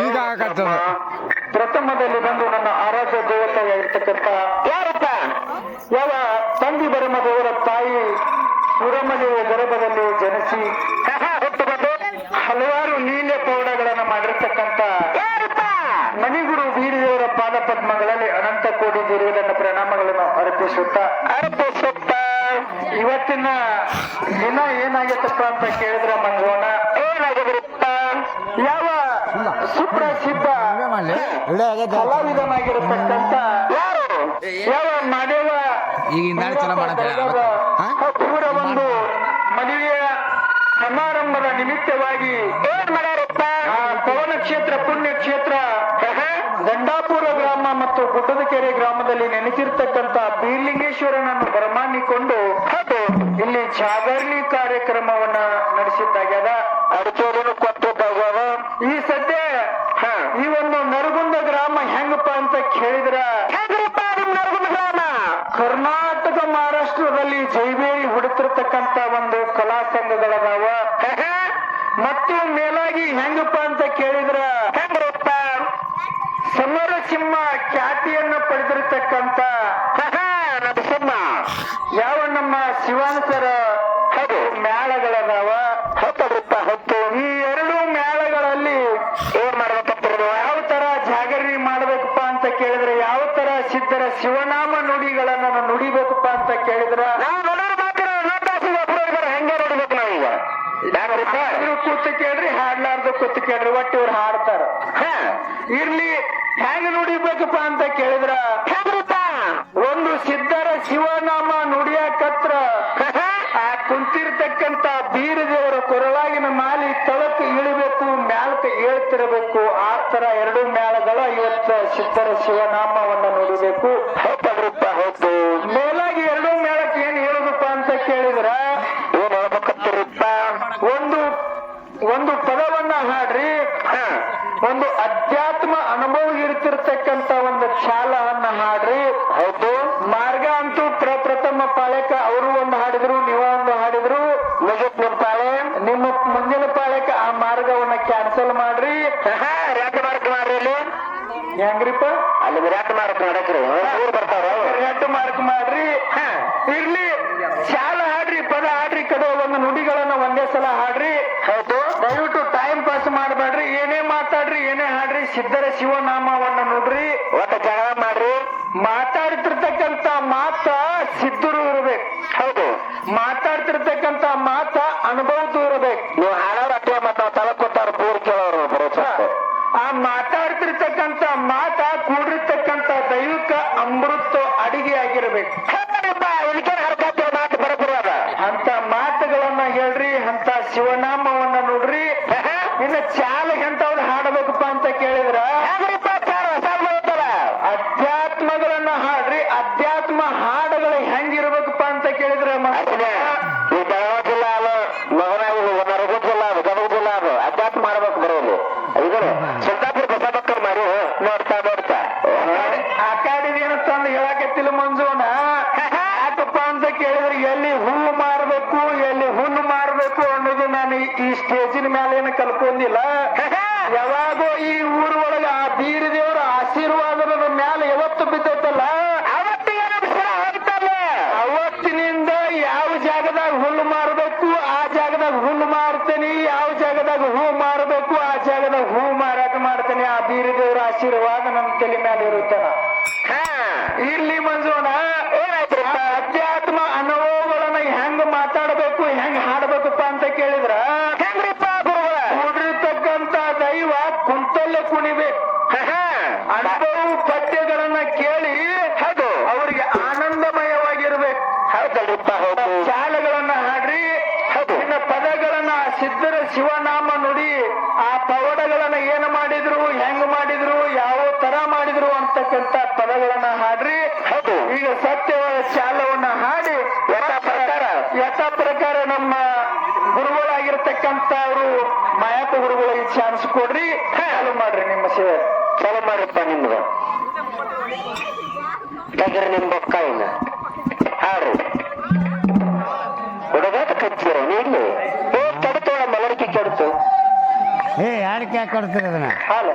ಈಗ ಆಗತ್ತದ. ಪ್ರಥಮದಲ್ಲಿ ಬಂದು ನನ್ನ ಆರಾಧ್ಯ ದೇವತೆಯಾಗಿರ್ತಕ್ಕಂಥ ಯಾರಪ್ಪ? ಯಾವ ತಂದಿ ಬರಮ ದೇವರ ತಾಯಿ ಸುರಮನೆಯ ಗರ್ಭದಲ್ಲಿ ಜನಿಸಿ ಹೊತ್ತು ಬಂದು ಹಲವಾರು ನೀಲ್ಯ ಪೌಡಗಳನ್ನು ಮಾಡಿರ್ತಕ್ಕಂಥ ಮಣಿಗುರು ಬೀರಿದೇವರ ಪಾದ ಪದ್ಮಗಳಲ್ಲಿ ಅನಂತ ಕೋಟಿ ದೇವರನ್ನ ಪ್ರಣಾಮಗಳನ್ನು ಅರ್ಪಿಸುತ್ತಾ ಅರ್ಪಿಸುತ್ತಾ ಇವತ್ತಿನ ದಿನ ಏನಾಗಿತ್ತಪ್ಪ ಅಂತ ಕೇಳಿದ್ರೆ ಮಂಗೋಣ. ಏನಾಗಿರುತ್ತ ಯಾವ ಸುಪ್ರಸಿದ್ಧ ಕಲಾವಿದನಾಗಿರತಕ್ಕಂತ ಯಾರು? ಯಾವ ಮಾದೇವ ಈಗ ನಾಳೆ ಚಲೋ ಮಾಡಂತ ಹಾ? ಒಂದು ಮದುವೆಯ ಸಮಾರಂಭದ ನಿಮಿತ್ತವಾಗಿ ಏನ್ ಮಾಡ್ಯಾರಪ್ಪ? ಪವನ ಕ್ಷೇತ್ರ ಪುಣ್ಯ ಕ್ಷೇತ್ರ ದಂಡಾಪುರ ಗ್ರಾಮ ಮತ್ತು ಗುಡ್ಡದಕೆರೆ ಗ್ರಾಮದಲ್ಲಿ ನೆನೆಸಿರ್ತಕ್ಕಂತ ಬೀರ್ಲಿಂಗೇಶ್ವರನನ್ನು ಬರಮಾಡಿಕೊಂಡು ಇಲ್ಲಿ ಜಾಗರಣಿ ಕಾರ್ಯಕ್ರಮವನ್ನ ನಡೆಸಿದ್ದಾಗ್ಯದ. ಅಡಿಕೆಯನ್ನು ಕೊಟ್ಟಿದ್ದಾಗ್ಯದ ಈ ಸದ್ಯ ಈ ಒಂದು ನರಗುಂದ ಗ್ರಾಮ ಹೆಂಗಪ್ಪ ಅಂತ ಕೇಳಿದ್ರ? ಕರ್ನಾಟಕ ಮಹಾರಾಷ್ಟ್ರದಲ್ಲಿ ಜೈಬೇರಿ ಹುಡುತಿರ್ತಕ್ಕಂತ ಒಂದು ಕಲಾ ಸಂಘಗಳದಾವ. ಮತ್ತು ಮೇಲಾಗಿ ಹೆಂಗಪ್ಪ ಅಂತ ಕೇಳಿದ್ರ? ಸಮರಸಿಂಹ ಖ್ಯಾತಿಯನ್ನು ಪಡೆದಿರತಕ್ಕಂತ ಯಾವ ನಮ್ಮ ಶಿವಾನಸರ ಹೌದು ಮೇಳಗಳದಾವ? ಹತ್ತರಪ್ಪ ಹತ್ತು. ಈ ಎರಡು ಮೇಳಗಳಲ್ಲಿ ಏನ್ ಮಾಡ್ಬೇಕಪ್ಪ ಯಾವ ತರ ಜಾಗರಣೆ ಮಾಡ್ಬೇಕಪ್ಪ ಅಂತ ಕೇಳಿದ್ರೆ ಯಾವ ತರ ಸಿದ್ಧರ ಶಿವನಾಮ ನುಡಿಗಳನ್ನ ನುಡಿಬೇಕಪ್ಪ ಅಂತ ಕೇಳಿದ್ರ? ಕೂತು ಕೇಳ್ರಿ ಹಾಡ್ಲಾರ್ದು ಕೂತು ಕೇಳ್ರಿ ಒಟ್ಟು ಇವ್ರು ಹಾಡ್ತಾರ ಇರ್ಲಿ ಮಾಲಿ ತಳಕ್ ಇಳಿಬೇಕು ಮ್ಯಾಲಕ್ಕೆ ಏಳ್ತಿರಬೇಕು ಆ ತರ ಎರಡು ಮ್ಯಾಲಗಳ ಇವತ್ತ ಸಿದ್ಧರ ಶಿವನಾಮವನ್ನ ನುಡಿಬೇಕು. ಮೇಲಾಗಿ ಎರಡು ಮೇಳಕ್ಕೆ ಏನ್ ಹೇಳುದಪ್ಪ ಅಂತ ಕೇಳಿದ್ರ? ಒಂದು ಒಂದು ಪದವನ್ನ ಹಾಡ್ರಿ. ಒಂದು ಅಧ್ಯಾತ್ಮ ಅನುಭವ ಇರ್ತಿರ್ತಕ್ಕಂತ ಒಂದು ಚಾಲವನ್ನ ಹಾಡ್ರಿ. ಹೌದು. ಹೆಂಗ್ರಿಪ್ಪ? ಅಲ್ಲಿ ವಿರಾಟ್ ಮಾರ್ಕ್ ಮಾಡಕ್ರಿ. ಬರ್ತಾವ ವಿರಾಟ್ ಮಾರ್ಕ್ ಮಾಡ್ರಿ. ಇರ್ಲಿ. ಶಾಲ ಹಾಡ್ರಿ ಪದ ಹಾಡ್ರಿ ಕಡೆ ಒಂದು ನುಡಿಗಳನ್ನ ಒಂದೇ ಸಲ ಹಾಡ್ರಿ. ಹೌದು. ದಯವಿಟ್ಟು ಟೈಮ್ ಪಾಸ್ ಮಾಡಬೇಡ್ರಿ. ಏನೇ ಮಾತಾಡ್ರಿ ಏನೇ ಹಾಡ್ರಿ ಸಿದ್ಧರ ಶಿವನಾಮವನ್ನ ನೋಡ್ರಿ. ಒಟ್ಟ ಜಗಳ ಮಾಡ್ರಿ. ಮಾತಾಡ್ತಿರ್ತಕ್ಕಂತ ಮಾತ ಸಿದ್ಧರು ಇರಬೇಕು. ಹೌದು. ಮಾತಾಡ್ತಿರ್ತಕ್ಕಂತ ಮಾತ ಅನುಭವದ್ದು ಇರ್ಬೇಕು. ಅಧ್ಯಾತ್ಮ ಹಾಡುಗಳು ಹೆಂಗಿರ್ಬೇಕಪ್ಪ ಅಂತ ಕೇಳಿದ್ರ ಈ ಬೆಳಗಾವಿ ಜಿಲ್ಲಾ ಅಲ್ಲ ಮಗನಾಗಿ ನರಗುಂದ ಜಿಲ್ಲಾ ಅದು ಗದಗ ಜಿಲ್ಲಾ ಅದು. ಅಧ್ಯಾತ್ಮ ಮಾಡ್ಬೇಕು ಬರೋದು ಇದನ್ನು ಸುಲ್ತಾಪುರ ನೋಡ್ತಾ ತಂದು ಹೇಳಕತ್ತಿಲ್ಲ ಮಂಜುನ. ಯಾಕಪ್ಪ ಅಂತ ಕೇಳಿದ್ರೆ ಎಲ್ಲಿ ಹೂ ಮಾರಬೇಕು ಎಲ್ಲಿ ಹುಣ್ಣು ಮಾರಬೇಕು ಅನ್ನೋದು ನಾನು ಈ- ಈ ಸ್ಟೇಜಿನ ಮೇಲೆ ಏನು ಕಲ್ಕೊಂಡಿಲ್ಲ ಆಶೀರ್ವಾದ ನನ್ನ ತಲೆ ಮೇಲೆ ಇರುತ್ತಾನ? ಇಲ್ಲಿ ಪದಗಳನ್ನ ಹಾಡ್ರಿ. ಹೌದು. ಈಗ ಸತ್ಯವಾದ ಚಾಲವನ್ನ ಹಾಡಿ. ಯಥ ಪ್ರಕಾರ. ಯಥಾ ಪ್ರಕಾರ ನಮ್ಮ ಗುರುಗಳಾಗಿರ್ತಕ್ಕಂತ ಅವರು ಮಾಯಕ ಗುರುಗಳಿಗೆ ಚಾನ್ಸ್ ಕೊಡ್ರಿ. ಚಾಲು ಮಾಡ್ರಿ ನಿಮ್ಮ ಸೇವೆ. ಚಾಲು ಮಾಡಪ್ಪ ನಿಮ್ದು ಟಗರ್ ನಿಮ್ ಬೊಕ್ಕ ಇನ್ನ ಹಾಡ್ರಿ ಹುಡುಗಾಟ ಕಚ್ಚಿರ ನೀಡ್ಲಿ ಏ ಕೆಡುತ್ತೋಳ ಮಲರಿಕೆ ಕೆಡುತ್ತು? ಏ ಯಾರಕ್ಕೆ ಯಾಕೆ ಕೊಡ್ತೀರಿ ಅದನ್ನ? ಹಲೋ.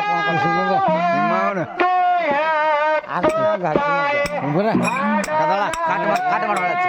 ವಯಸ್ಸು ನಮ್ಮ ಕೈ ಕೊಂಡ್ಕೊಂಡು ನಿಮ್ಮವನು ಆಗ್ತದೆ, ಆಗ್ತದೆ. ಕದಳ ಕಾಟ ಮಾಡ ಕಾಟ ಮಾಡಬೇಡ